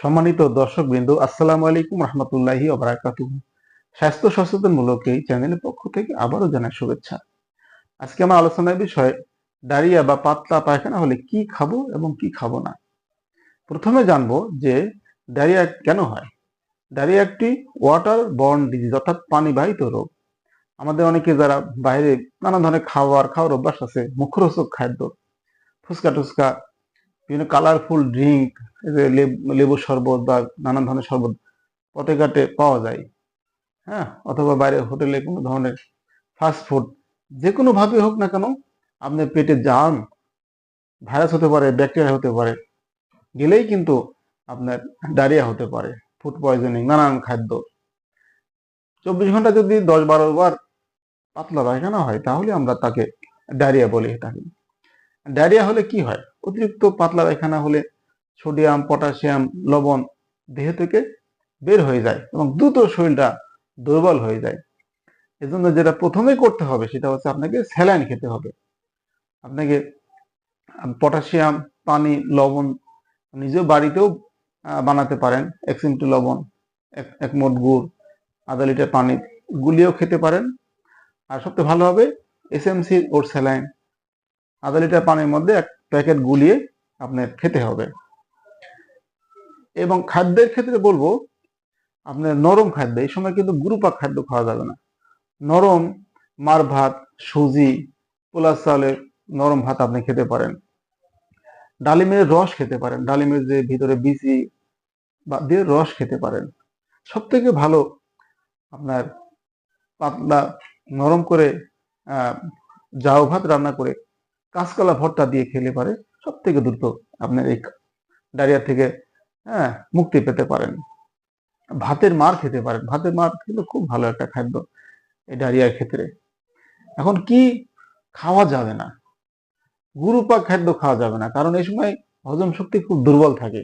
সম্মানিত দর্শক বিন্দু আসসালামু আলাইকুম রহমতুল্লাহি ওবরাকাতুহ স্বাস্থ্য সচেতনমূলক এই চ্যানেলের পক্ষ থেকে আবারও জানাই শুভেচ্ছা। আজকে আমার আলোচনার বিষয়, ডায়রিয়া বা পাতলা পায়খানা হলে কি খাব এবং কি খাব না? প্রথমে জানব যে ডায়রিয়া কেন হয়? ডায়রিয়া একটি ওয়াটার বর্ন ডিজিজ অর্থাৎ পানিবাহিত রোগ। আমাদের অনেকে যারা বাইরে নানা ধরনের খাওয়ার খাওয়ার অভ্যাস আছে, মুখরোচক খাদ্য ফুচকা টুচকা বিভিন্ন কালারফুল ড্রিঙ্ক লেবু শরবত বা নানান ধরনের শরবত পথে ঘাটে পাওয়া যায়। হ্যাঁ অথবা বাইরে হোটেলে কোনো ধরনের ফাস্ট ফুড যে কোনো ভাবে হোক না কেন আপনার পেটে জার্ম ভাইরাস হতে পারে, ব্যাকটেরিয়া হতে পারে, গেলেই কিন্তু আপনার ডায়রিয়া হতে পারে ফুড পয়জনিং নানান খাদ্য। চব্বিশ ঘণ্টা যদি দশ বারো বার পাতলা পায়খানা হয়, তাহলে আমরা তাকে ডায়রিয়া বলি থাকি। ডায়রিয়া হলে কি হয়? অতিরিক্ত পাতলা পায়খানা হলে সোডিয়াম, পটাশিয়াম, লবণ দেহ থেকে বের হয়ে যায় এবং দ্রুত শরীরটা দুর্বল হয়ে যায়। এজন্য যেটা প্রথমেই করতে হবে সেটা হচ্ছে আপনাকে স্যালাইন খেতে হবে। আপনাকে পটাশিয়াম, পানি, লবণ নিজেও বাড়িতেও বানাতে পারেন। এক চিমটি লবণ, এক মোট গুড়, আধা লিটার পানি গুলিয়েও খেতে পারেন। আর সবচেয়ে ভালো হবে এসএমসি ওর স্যালাইন। আধা লিটার পানির মধ্যে এক প্যাকেট গুলিয়ে আপনার খেতে হবে। এবং খাদ্যের ক্ষেত্রে বলব আপনার নরম খাদ্য এই সময় কিন্তু গুরুপাক খাদ্য খাওয়া যাবে না। নরম মার ভাত সুজি পোলা চালের নরম ভাত আপনি খেতে পারেন। ডালিমের রস খেতে পারেন ডালিমের যে ভিতরে বিচি বা দিয়ে রস খেতে পারেন। সব থেকে ভালো আপনার পাতলা নরম করে আহ, জাউ ভাত রান্না করে কাঁচকলা ভর্তা দিয়ে খেলে পারে সব থেকে দ্রুত আপনার এই ডায়রিয়া থেকে হ্যাঁ মুক্তি পেতে পারেন। ভাতের মার খেতে পারেন। ভাতের মার কিন্তু খুব ভালো একটা খাদ্য এই ডায়রিয়ার ক্ষেত্রে। এখন কি খাওয়া যাবে না? গুরুপাক খাদ্য খাওয়া যাবে না। কারণ এই সময় হজম শক্তি খুব দুর্বল থাকে।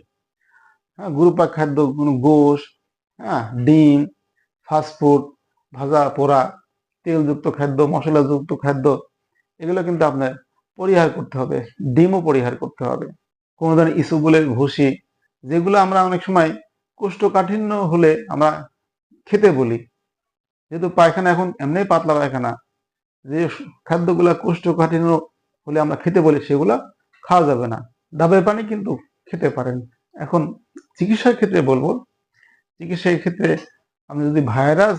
হ্যাঁ গুরুপাক খাদ্য কোনো গোশ হ্যাঁ ডিম ফাস্টফুড ভাজা পোড়া, তেলযুক্ত খাদ্য, মশলাযুক্ত খাদ্য, এগুলো কিন্তু আপনার পরিহার করতে হবে, ডিমও পরিহার করতে হবে। কোনো ধরনের ইসুবুলের ভুসি যেগুলো আমরা অনেক সময় কোষ্ঠকাঠিন্য হলে আমরা খেতে বলি। যেহেতু পায়খানা এখন এমনি পাতলা পায়খানা, যে খাদ্যগুলা কোষ্ঠকাঠিন্য হলে আমরা খেতে বলি, সেগুলা খাওয়া যাবে না। ডাবের পানি কিন্তু খেতে পারেন। এখন চিকিৎসার ক্ষেত্রে বলব, চিকিৎসার ক্ষেত্রে আপনি যদি ভাইরাস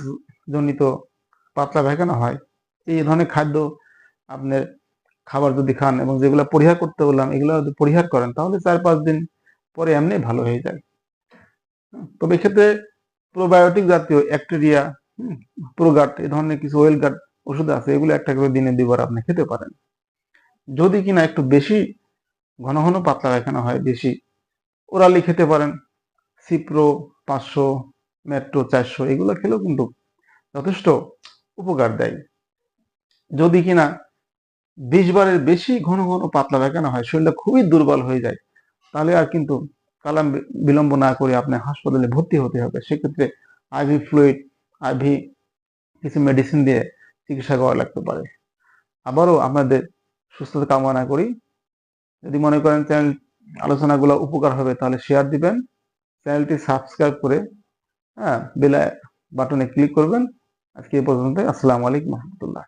জনিত পাতলা পায়খানা হয়, এই ধরনের খাদ্য আপনার খাবার যদি খান এবং যেগুলো পরিহার করতে বললাম, এগুলো যদি পরিহার করেন, তাহলে চার পাঁচ দিন পরে এমনি ভালো হয়ে যায়। তবে এক্ষেত্রে প্রোবায়োটিক জাতীয় ব্যাকটেরিয়া প্রোগাট এ ধরনের কিছু ওয়েল গার্ড ওষুধ আছে, এগুলো একটা করে দিনে দুবার আপনি খেতে পারেন। যদি কিনা একটু বেশি ঘন ঘন পাতলা পায়খানা হয়, বেশি ওরালি খেতে পারেন সিপ্রো পাঁচশো মেট্রো চারশো, এগুলো খেলেও কিন্তু যথেষ্ট উপকার দেয়। যদি কিনা বিশ বারের বেশি ঘন ঘন পাতলা পায়খানা হয়, শরীরটা খুবই দুর্বল হয়ে যায়। তাহলে আর কিন্তু কালাম বিলম্ব না করে আপনার হাসপাতালে ভর্তি হতে হবে। সেক্ষেত্রে আইভি ফ্লুইড আইভি কিছু মেডিসিন দিয়ে চিকিৎসা করা লাগতে পারে। আবারও আপনাদের সুস্থতা কামনা করি। যদি মনে করেন চ্যানেল আলোচনাগুলো উপকার হবে, তাহলে শেয়ার দিবেন। চ্যানেলটি সাবস্ক্রাইব করে হ্যাঁ বেলা বাটনে ক্লিক করবেন। আজকে এই পর্যন্ত আসসালামু আলাইকুম রহমতুল্লাহ।